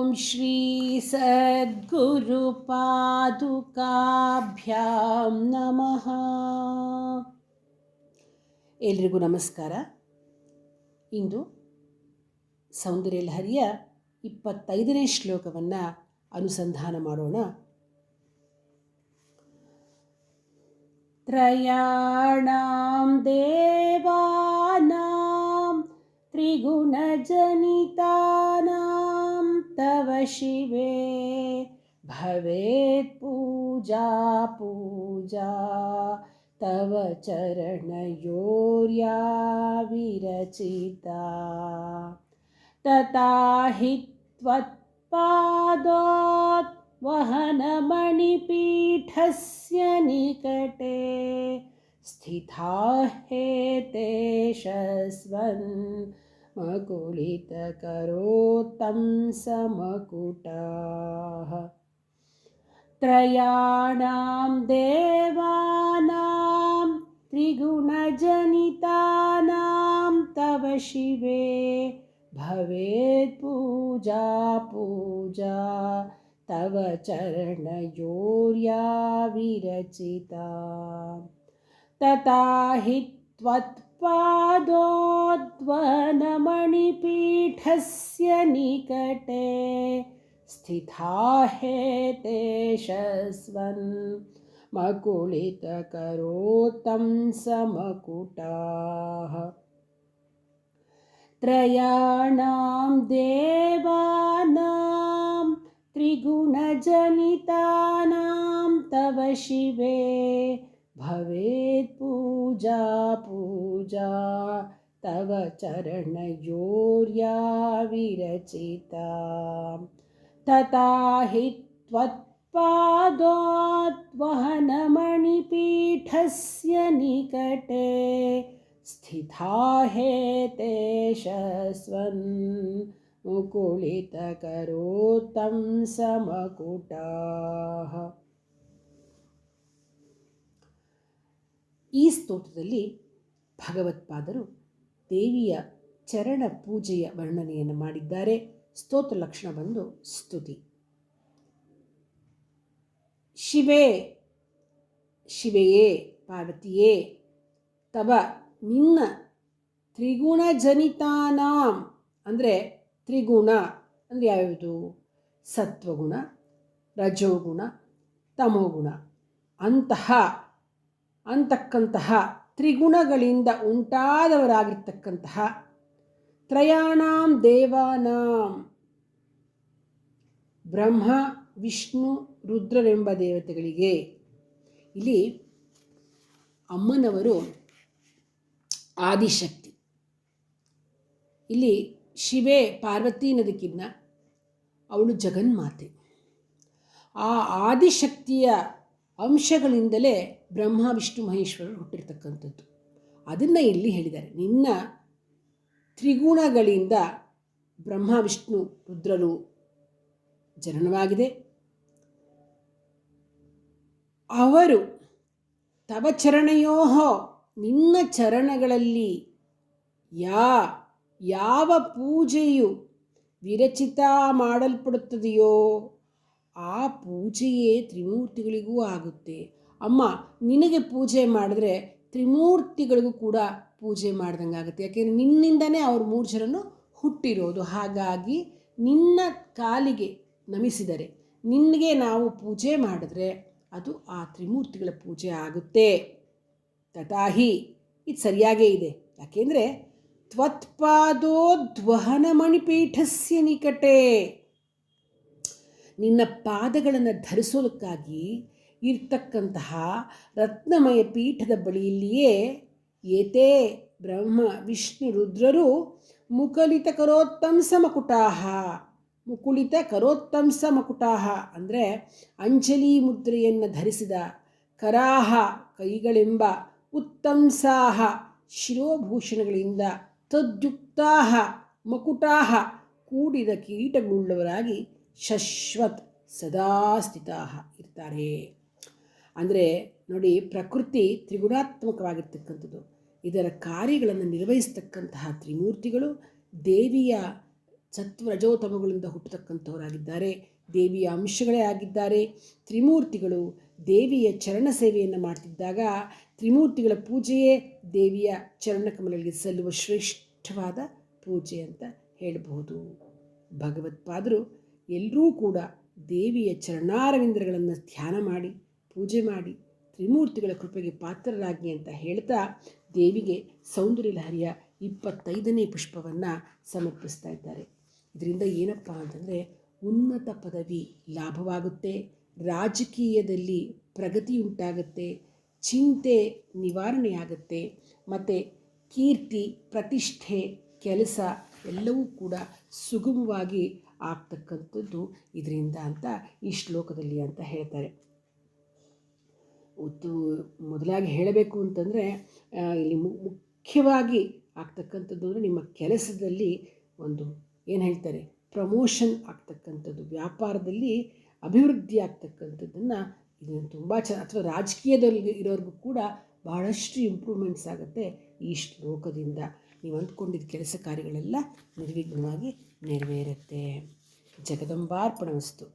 ॐ श्री ಸದ್ಗುರುಪಾದುಕಾಭ್ಯಾಂ ನಮಃ ಎಲ್ರಿಗೂ ನಮಸ್ಕಾರ ಇಂದು ಸೌಂದರ್ಯ ಲಹರಿಯ ಇಪ್ಪತ್ತೈದನೇ ಶ್ಲೋಕವನ್ನು ಅನುಸಂಧಾನ ಮಾಡೋಣ ತ್ರಯಾಣಾಂ ದೇವಾನಾಂ त्रिगुणजनितानां तव शिवे। भवेत् पूजा पूजा। तव चरणयोर्या विरचिता। तथा हि त्वत्पादात् वहनमणिपीठस्य निकटे। स्थिता हे हेतेशस्वन् मकुलितकरोत्तं समकुटाः। त्रयाणां देवानां, त्रिगुणजनितानां तव शिवे भवेत् पूजा पूजा। तव चरणयोर्या विरचिता तथा हि त्वत्पादोद्वनमणिपीठस्य निकटे स्थिता हेतेशस्वन् मकुलितकरोत्तं समकुटाः। त्रयाणां देवानां त्रिगुणजनितानां तव शिवे भवेत् पूजा पूजा तव चरणयोर्या विरचिता तथा हि त्वत्पादोद्वहनमणिपीठस्य निकटे स्थिता हेतेशस्वन् मुकुलितकरोत्तं समकुटाः। ಈ ಸ್ತೋತ್ರದಲ್ಲಿ ಭಗವತ್ಪಾದರು ದೇವಿಯ ಚರಣ ಪೂಜೆಯ ವರ್ಣನೆಯನ್ನು ಮಾಡಿದ್ದಾರೆ. ಸ್ತೋತ್ರ ಲಕ್ಷಣ ಬಂದು ಸ್ತುತಿ. ಶಿವೇ, ಶಿವೆಯೇ, ಪಾರ್ವತಿಯೇ, ತವ ನಿನ್ನ ತ್ರಿಗುಣಜನಿತಾನಾಂ, ಅಂದರೆ ತ್ರಿಗುಣ ಅಂದರೆ ಯಾವುದು ಸತ್ವಗುಣ, ರಜೋಗುಣ, ತಮೋಗುಣ ಅಂತಹ ಅಂತಕ್ಕಂತಹ ತ್ರಿಗುಣಗಳಿಂದ ಉಂಟಾದವರಾಗಿರ್ತಕ್ಕಂತಹ ತ್ರಯಾಣಾಂ ದೇವಾನಾಂ. ಬ್ರಹ್ಮ, ವಿಷ್ಣು, ರುದ್ರರೆಂಬ ದೇವತೆಗಳಿಗೆ ಇಲ್ಲಿ ಅಮ್ಮನವರು ಆದಿಶಕ್ತಿ. ಇಲ್ಲಿ ಶಿವೆ ಪಾರ್ವತಿ ಅನ್ನೋದಕ್ಕಿಂತ ಅವಳು ಜಗನ್ಮಾತೆ. ಆ ಆದಿಶಕ್ತಿಯ ಅಂಶಗಳಿಂದಲೇ ಬ್ರಹ್ಮ, ವಿಷ್ಣು, ಮಹೇಶ್ವರರು ಹುಟ್ಟಿರ್ತಕ್ಕಂಥದ್ದು. ಅದನ್ನು ಇಲ್ಲಿ ಹೇಳಿದ್ದಾರೆ. ನಿನ್ನ ತ್ರಿಗುಣಗಳಿಂದ ಬ್ರಹ್ಮ, ವಿಷ್ಣು ರುದ್ರರು ಜನನವಾಗಿದೆ. ಅವರು ತವ ಚರಣಯೋಹೋ, ನಿನ್ನ ಚರಣಗಳಲ್ಲಿ ಯಾ, ಯಾವ ಪೂಜೆಯು ವಿರಚಿತ ಮಾಡಲ್ಪಡುತ್ತದೆಯೋ, ಆ ಪೂಜೆಯೇ ತ್ರಿಮೂರ್ತಿಗಳಿಗೂ ಆಗುತ್ತೆ. ಅಮ್ಮ, ನಿನಗೆ ಪೂಜೆ ಮಾಡಿದ್ರೆ ತ್ರಿಮೂರ್ತಿಗಳಿಗೂ ಕೂಡ ಪೂಜೆ ಮಾಡ್ದಂಗೆ ಆಗುತ್ತೆ. ಯಾಕೆಂದರೆ ನಿನ್ನಿಂದನೇ ಅವ್ರ ಮೂರು ಹುಟ್ಟಿರೋದು. ಹಾಗಾಗಿ ನಿನ್ನ ಕಾಲಿಗೆ ನಮಿಸಿದರೆ, ನಿನಗೆ ನಾವು ಪೂಜೆ ಮಾಡಿದ್ರೆ ಅದು ಆ ತ್ರಿಮೂರ್ತಿಗಳ ಪೂಜೆ ಆಗುತ್ತೆ. ತಥಾಹಿ. ಇದು ಸರಿಯಾಗೇ ಇದೆ. ಯಾಕೆಂದರೆ ತ್ವತ್ಪಾದೋದ್ವಹನ ಮಣಿಪೀಠಸ್ಯ ನಿಕಟೆ. ನಿನ್ನ ಪಾದಗಳನ್ನು ಧರಿಸೋದಕ್ಕಾಗಿ ಇರ್ತಕ್ಕಂತಹ ರತ್ನಮಯ ಪೀಠದ ಬಳಿಯಲ್ಲಿಯೇ ಏತೇ ಬ್ರಹ್ಮ, ವಿಷ್ಣು, ರುದ್ರರು ಮುಕಲಿತ ಕರೋತ್ತಂಸ ಮಕುಟಾಹ ಮುಕುಳಿತ ಕರೋತ್ತಂಸ ಮಕುಟಾಹ ಅಂದರೆ ಅಂಜಲಿ ಮುದ್ರೆಯನ್ನು ಧರಿಸಿದ ಕರಾಹ ಕೈಗಳೆಂಬ ಉತ್ತಂಸಾಹ ಶಿರೋಭೂಷಣಗಳಿಂದ ತದ್ಯುಕ್ತಾಹ ಮಕುಟಾಹ ಕೂಡಿದ ಕೀಟಗುಳ್ಳವರಾಗಿ ಶಶ್ವತ್ ಸದಾ ಸ್ಥಿತಾ ಇರ್ತಾರೆ. ಅಂದರೆ ನೋಡಿ ಪ್ರಕೃತಿ ತ್ರಿಗುಣಾತ್ಮಕವಾಗಿರ್ತಕ್ಕಂಥದ್ದು. ಇದರ ಕಾರ್ಯಗಳನ್ನು ನಿರ್ವಹಿಸ್ತಕ್ಕಂತಹ ತ್ರಿಮೂರ್ತಿಗಳು ದೇವಿಯ ಸತ್ವರಜೋತಮಗಳಿಂದ ಹುಟ್ಟತಕ್ಕಂಥವರಾಗಿದ್ದಾರೆ. ದೇವಿಯ ಅಂಶಗಳೇ ಆಗಿದ್ದಾರೆ. ತ್ರಿಮೂರ್ತಿಗಳು ದೇವಿಯ ಚರಣ ಸೇವೆಯನ್ನು ಮಾಡ್ತಿದ್ದಾಗ ತ್ರಿಮೂರ್ತಿಗಳ ಪೂಜೆಯೇ ದೇವಿಯ ಚರಣಕಮಲಗಳಿಗೆ ಸಲ್ಲುವ ಶ್ರೇಷ್ಠವಾದ ಪೂಜೆ ಅಂತ ಹೇಳಬಹುದು. ಭಗವತ್ಪಾದರು ಎಲ್ಲರೂ ಕೂಡ ದೇವಿಯ ಚರಣಾರವಿಂದ್ರಗಳನ್ನು ಧ್ಯಾನ ಮಾಡಿ ಪೂಜೆ ಮಾಡಿ ತ್ರಿಮೂರ್ತಿಗಳ ಕೃಪೆಗೆ ಪಾತ್ರರಾಗಿ ಅಂತ ಹೇಳ್ತಾ ದೇವಿಗೆ ಸೌಂದರ್ಯ ಲಹರಿಯ ಇಪ್ಪತ್ತೈದನೇ ಪುಷ್ಪವನ್ನು ಸಮರ್ಪಿಸ್ತಾ ಇದ್ದಾರೆ. ಇದರಿಂದ ಏನಪ್ಪ ಅಂತಂದರೆ ಉನ್ನತ ಪದವಿ ಲಾಭವಾಗುತ್ತೆ, ರಾಜಕೀಯದಲ್ಲಿ ಪ್ರಗತಿ ಉಂಟಾಗುತ್ತೆ, ಚಿಂತೆ ನಿವಾರಣೆಯಾಗುತ್ತೆ, ಮತ್ತು ಕೀರ್ತಿ, ಪ್ರತಿಷ್ಠೆ, ಕೆಲಸ ಎಲ್ಲವೂ ಕೂಡ ಸುಗಮವಾಗಿ ಆಗ್ತಕ್ಕಂಥದ್ದು ಇದರಿಂದ ಅಂತ ಈ ಶ್ಲೋಕದಲ್ಲಿ ಅಂತ ಹೇಳ್ತಾರೆ. ಮೊದಲಾಗಿ ಹೇಳಬೇಕು ಅಂತಂದರೆ ಇಲ್ಲಿ ಮುಖ್ಯವಾಗಿ ಆಗ್ತಕ್ಕಂಥದ್ದು ಅಂದರೆ ನಿಮ್ಮ ಕೆಲಸದಲ್ಲಿ ಒಂದು ಏನು ಹೇಳ್ತಾರೆ, ಪ್ರಮೋಷನ್ ಆಗ್ತಕ್ಕಂಥದ್ದು, ವ್ಯಾಪಾರದಲ್ಲಿ ಅಭಿವೃದ್ಧಿ ಆಗ್ತಕ್ಕಂಥದ್ದನ್ನು ಇದನ್ನು ತುಂಬ ಚ, ಅಥವಾ ರಾಜಕೀಯದಲ್ಲಿ ಇರೋರಿಗೂ ಕೂಡ ಬಹಳಷ್ಟು ಇಂಪ್ರೂವ್ಮೆಂಟ್ಸ್ ಆಗುತ್ತೆ ಈ ಶ್ಲೋಕದಿಂದ. ನೀವು ಅಂದ್ಕೊಂಡಿದ್ದ ಕೆಲಸ ಕಾರ್ಯಗಳೆಲ್ಲ ನಿರ್ವಿಘ್ನವಾಗಿ ನೆರವೇರುತ್ತೆ. ಜಗದಂಬಾರ್ಪಣವಸ್ತು